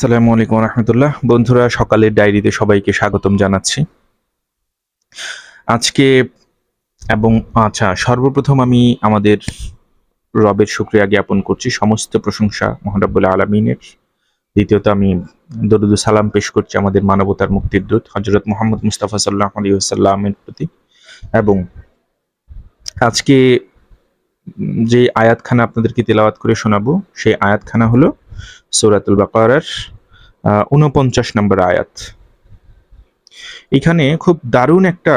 আসসালামু আলাইকুম রহমতুল্লাহ বন্ধুরা, সকালের ডায়েরিতে সবাইকে স্বাগতম জানাচ্ছি। আজকে এবং আচ্ছা সর্বপ্রথম আমি আমাদের রবের শুক্রিয়া জ্ঞাপন করছি সমস্ত প্রশংসা মহানবুল্লাহ আলমিনের। দ্বিতীয়ত আমি দরুদ সালাম পেশ করছি আমাদের মানবতার মুক্তির দূত হজরত মোহাম্মদ মুস্তাফা সাল্লাহ আলী সাল্লামের প্রতি। এবং আজকে যে আয়াতখানা আপনাদেরকে তেলাওয়াত করে শোনাবো, সেই আয়াতখানা হলো সৌরাতুল বাকারার উনপঞ্চাশ নম্বর আয়াত এখানে খুব দারুণ একটা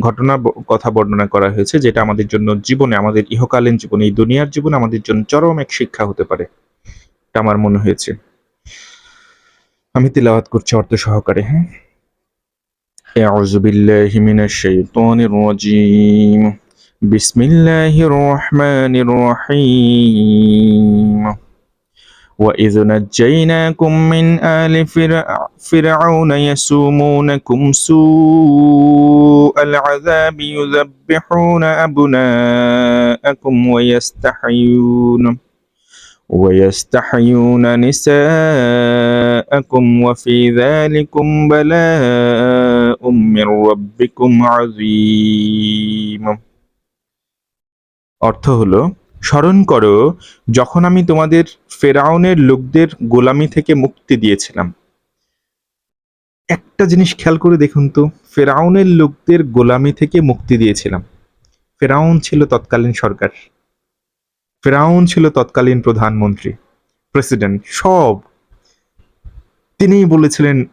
ঘটনা ব- কথা বর্ণনা করা হয়েছে যেটা আমাদের জন্য জীবনে আমাদের ইহকালীন জীবনে এই দুনিয়ার জীবনে আমাদের জন্য চরম এক শিক্ষা হতে পারে এটা আমার মনে হয়েছে আমি তিলাওয়াত করছি অর্থ সহকারে হ্যাঁ أعوذ بالله من الشيطان الرجيم بسم الله الرحمن الرحيم وإذ نجيناكم من آل فرع فرعون يسومونكم سوء العذاب يذبحون أبناءكم ويستحيون ويستحيون نساءكم وفي ذلكم بلاء من ربكم عظيم অর্থ হলো স্মরণ করো, যখন আমি তোমাদের ফেরাউনের লোকদের গোলামি থেকে মুক্তি দিয়েছিলাম। একটা জিনিস খেয়াল করে দেখুন তো, ফেরাউনের লোকদের গোলামি থেকে মুক্তি দিয়েছিলাম। ফেরাউন ছিল তৎকালীন সরকার। ফেরাউন ছিল তৎকালীন প্রধানমন্ত্রী, প্রেসিডেন্ট, সব। তিনিই বলেছিলেন,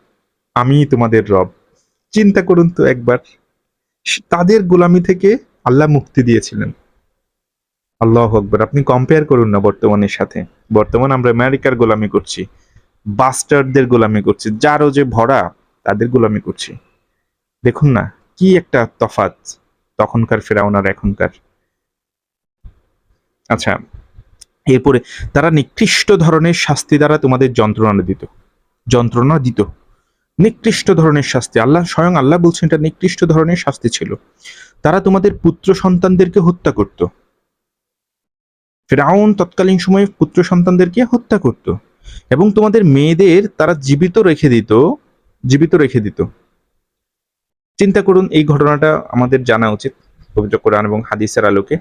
আমি তোমাদের রব। চিন্তা করুন তো একবার। তাদের গোলামি থেকে আল্লাহ মুক্তি দিয়েছিলেন। আল্লাহ আকবর। আপনি কম্পেয়ার করুন না বর্তমানের সাথে। বর্তমান আমরা আমেরিকার গোলামি করছি বাস্টারদের গোলামি করছি, যারও যে ভরা, তাদের গোলামি করছি। দেখুন না, কি একটা তফাত তখনকার ফেরাউন আর এখনকার। আচ্ছা এরপরে তারা নিকৃষ্ট ধরনের শাস্তি দ্বারা তোমাদের যন্ত্রণা দিত। যন্ত্রণা দিত। নিকৃষ্ট ধরনের শাস্তি। আল্লাহ, স্বয়ং আল্লাহ বলছেন এটা নিকৃষ্ট ধরনের শাস্তি ছিল। তারা তোমাদের পুত্র সন্তানদেরকে হত্যা করত। ফেরাউন তৎকালীন সময়ে পুত্র সন্তানদেরকে হত্যা করত এবং তোমাদের মেয়েদের তারা জীবিত রেখে দিত, জীবিত রেখে দিত। চিন্তা করুন, এই ঘটনাটা আমাদের জানা উচিত পবিত্র কোরআন এবং হাদিসের আলোকে।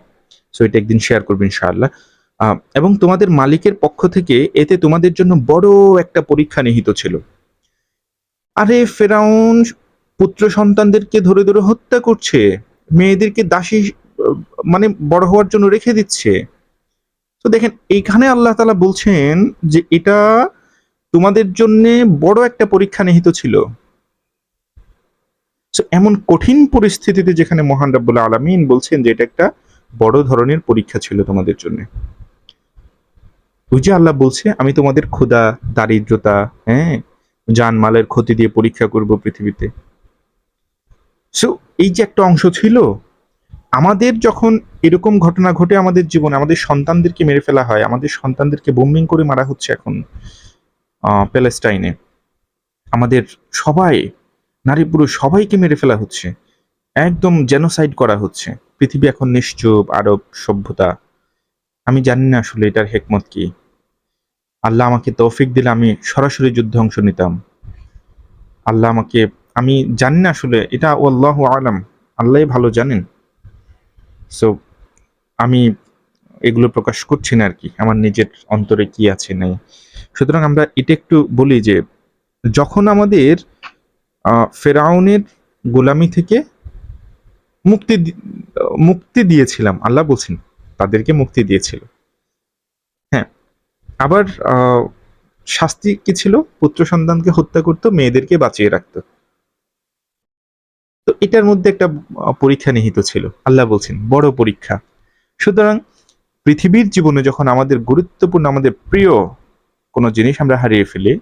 সো এটা একদিন শেয়ার করবেন ইনশাআল্লাহ। এবং তোমাদের মালিকের পক্ষ থেকে এতে তোমাদের জন্য বড় একটা পরীক্ষা নিহিত ছিল। আরে, ফেরাউন পুত্র সন্তানদেরকে ধরে ধরে হত্যা করছে, মেয়েদেরকে দাসী মানে বড় হওয়ার জন্য রেখে দিচ্ছে। তো দেখেন, এইখানে আল্লাহ তালা বলছেন যে এটা তোমাদের জন্য বড় একটা পরীক্ষা নিহিত ছিল। এমন কঠিন পরিস্থিতিতে যেখানে মহান রাব্বুল আলামিন বলছেন যে এটা একটা বড় ধরনের পরীক্ষা ছিল তোমাদের জন্য। ওই যে আল্লাহ বলছে, আমি তোমাদের ক্ষুধা, দারিদ্রতা হ্যাঁ জানমালের ক্ষতি দিয়ে পরীক্ষা করব পৃথিবীতে। সো এই যে একটা অংশ ছিল আমাদের যখন এরকম ঘটনা ঘটে আমাদের জীবনে, আমাদের সন্তানদেরকে মেরে ফেলা হয়, আমাদের সন্তানদেরকে বোম্বিং করে মারা হচ্ছে এখন প্যালেস্টাইনে আমাদের সবাই, নারী পুরুষ সবাইকে মেরে ফেলা হচ্ছে। একদম জেনোসাইড করা হচ্ছে। পৃথিবী এখন নিশ্চুপ, আরব সভ্যতা। আমি জানি না আসলে এটার হেকমত কি। আল্লাহ আমাকে তৌফিক দিলে আমি সরাসরি যুদ্ধে অংশ নিতাম। আল্লাহ আমাকে, আমি জানি না আসলে, এটা আল্লাহ আলাম। আল্লাহ ভালো জানেন। সো আমি এগুলো প্রকাশ করছি না আর কি আমার নিজের অন্তরে কি আছে, নাই। সুতরাং আমরা এটা একটু বলি যে, যখন আমাদের ফেরাউনের গোলামি থেকে মুক্তি মুক্তি দিয়েছিলাম, আল্লাহ বলছেন, তাদেরকে মুক্তি দিয়েছিল। হ্যাঁ আবার শাস্তি কি ছিল? পুত্র সন্তানকে হত্যা করতো, মেয়েদেরকে বাঁচিয়ে রাখতো। তো এটার মধ্যে একটা পরীক্ষা নিহিত ছিল। আল্লাহ বলছেন, বড় পরীক্ষা। সুতরাং পৃথিবীর জীবনে যখন আমাদের গুরুত্বপূর্ণ, আমাদের প্রিয় কোনো জিনিস আমরা হারিয়ে ফেলি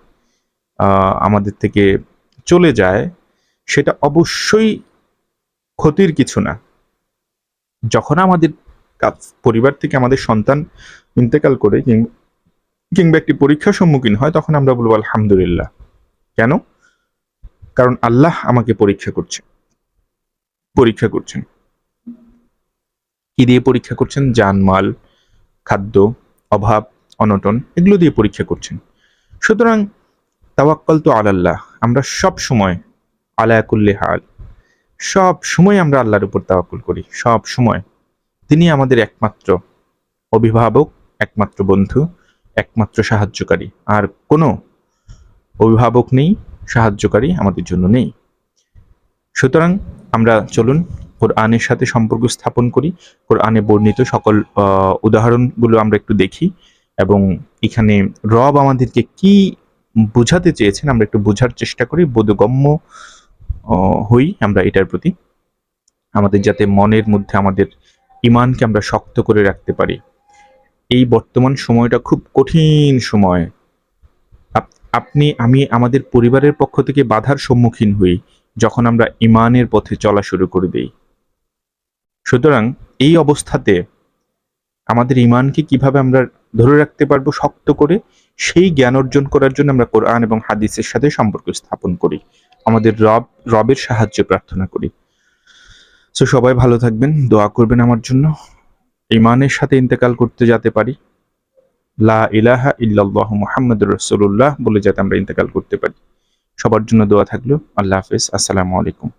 আমাদের থেকে চলে যায়, সেটা অবশ্যই ক্ষতির কিছু না। যখন আমাদের পরিবার থেকে আমাদের সন্তান ইন্তেকাল করে কিংবা একটি পরীক্ষার সম্মুখীন হয়, তখন আমরা বলব, আলহামদুলিল্লাহ। কেন? কারণ আল্লাহ আমাকে পরীক্ষা করছে। পরীক্ষা করছেন। কি দিয়ে পরীক্ষা করছেন? জানমাল, খাদ্য, অভাব, অনটন, এগুলো দিয়ে পরীক্ষা করছেন। সুতরাং তাওয়াক্কাল তো আলাল্লাহ, আমরা সব সময় আলায়াকুল্লি হাল, সব সময় আমরা আল্লাহর উপর তাওয়াক্কুল করি, সব সময়। তিনি আমাদের একমাত্র অভিভাবক, একমাত্র বন্ধু, একমাত্র সাহায্যকারী, আর কোনো অভিভাবক নেই, সাহায্যকারী আমাদের জন্য নেই। সুতরাং আমরা চলুন কোরআনের সাথে সম্পর্ক স্থাপন করি। কোরআনে বর্ণিত সকল উদাহরণগুলো আমরা একটু দেখি এবং এখানে রব আমাদেরকে কি বোঝাতে চেয়েছেন আমরা একটু বোঝার চেষ্টা করি। বোধগম্য হই আমরা এটার প্রতি। আমাদের যাতে মনের মধ্যে আমাদের ইমানকে আমরা শক্ত করে রাখতে পারি। এই বর্তমান সময়টা খুব কঠিন সময়। আপ- আপনি, আমি আমাদের পরিবারের পক্ষ থেকে বাধার সম্মুখীন হই। যখন আমরা ইমানের পথে চলা শুরু করে দেই সুতরাং এই অবস্থাতে আমাদের ইমানকে কীভাবে আমরা ধরে রাখতে পারব শক্ত করে, সেই জ্ঞান অর্জন করার জন্য আমরা কোরআন এবং হাদিসের সাথে সম্পর্ক স্থাপন করি। আমাদের রব, রবের সাহায্য প্রার্থনা করি। তো সবাই ভালো থাকবেন, দোয়া করবেন আমার জন্য। ইমানের সাথে ইন্তেকাল করতে যেতে পারি। লা ইলাহা ইল্লাল্লাহু মুহাম্মাদুর রাসূলুল্লাহ বলে যাতে আমরা ইন্তেকাল করতে পারি। সবার জন্য দোয়া থাকল। আল্লাহ হাফেজ। আসসালামু আলাইকুম।